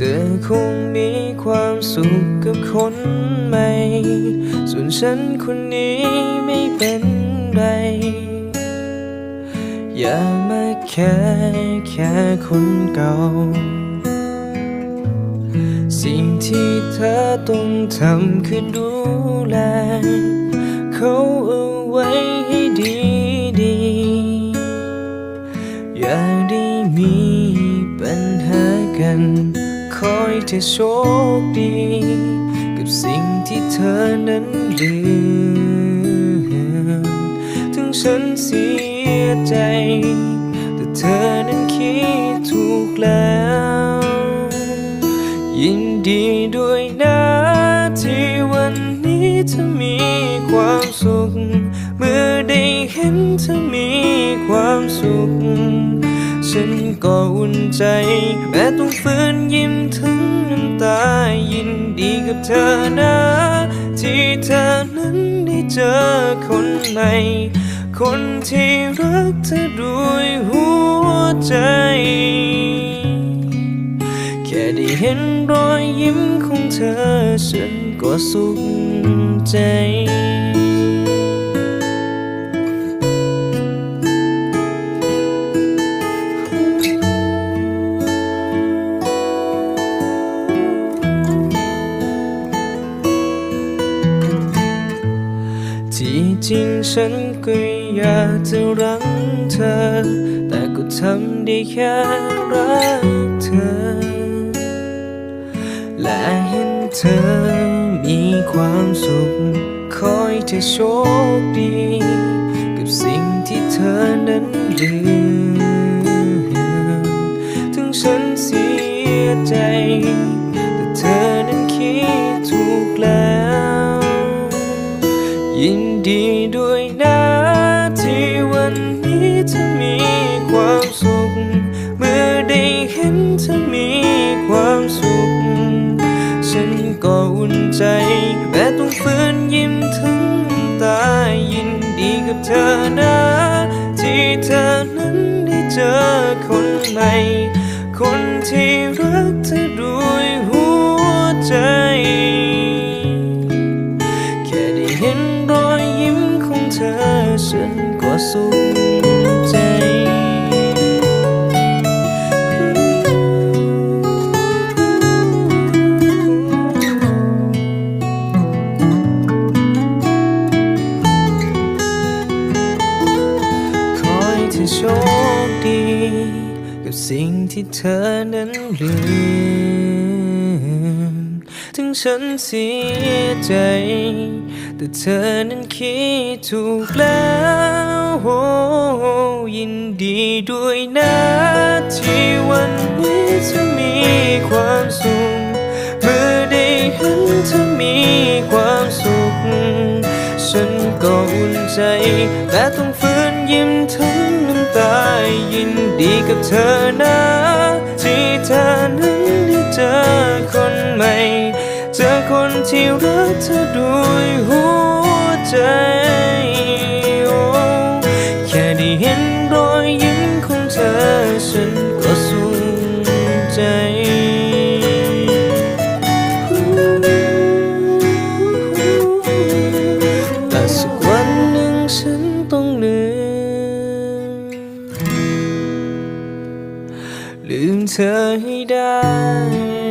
ธอคงมีความสุขกับคนใหม่ ส่วนฉันคนนี้ไม่เป็นไร อย่ามาแค่แค่คนเก่า สิ่งที่เธอต้องทำคือดูแล เขาเอาไว้ให้ดีดีๆอย่าได้มีปัญหากัน คอยเธอโชคดี กับสิ่งที่เธอนั้นลืมถึงฉันเสียใจ แต่เธอนั้นคิดถูกแล้ว ยินดีด้วยนะที่วันนี้เธอมีความสุข เมื่อได้เห็นเธอมีความสุข ฉันก็อุ่นใจ แม้ต้องฝืนยิ้มถึงน้ำตายินดีกับเธอนะ ที่เธอนั้นได้เจอคนใหม่ คนที่รักเธอด้วยหัวใจ แค่ได้เห็นรอยยิ้มของเธอ ฉันก็สุขใจ จริงฉันก็อยากจะรักเธอ แต่ก็ทำได้แค่รักเธอ และเห็นเธอมีความสุข คอยเธอโชคดี กับสิ่งที่เธอนั้นลืถึงฉันเสียใจ แต่เธอนั้นคิดถูกแล้ว ยินดีด้วยนะที่วันนี้เธอมีความสุข เมื่อได้เห็นเธอมีความสุข ฉันก็อุ่นใจแม้ต้องฝืนยิ้มถึงตายินดีกับเธอนะ ที่เธอนั้นได้เจอคนใหม่ คนที่รัก สุขใจขอให้เธอโชคดี กับสิ่งที่เธอนั้นลืมถึงฉันเสียใจ แต่เธอนั้นคิดถูกแล้วโอ้ยินดีด้วยนะที่วันนี้เธอมีความสุขเมื่อได้เห็นเธอมีความสุข ฉันก็อุ่นใจ แต่ต้องฝืนยิ้มทั้งน้ำตายินดีกับเธอนะ ที่เธอนั้น ที่รักเธอด้วยหัวใจ แค่ได้เห็นรอยยิ้มของเธอฉันก็สุขใจแต่สักวันหนึ่งฉันต้องลืมลืมเธอให้ได้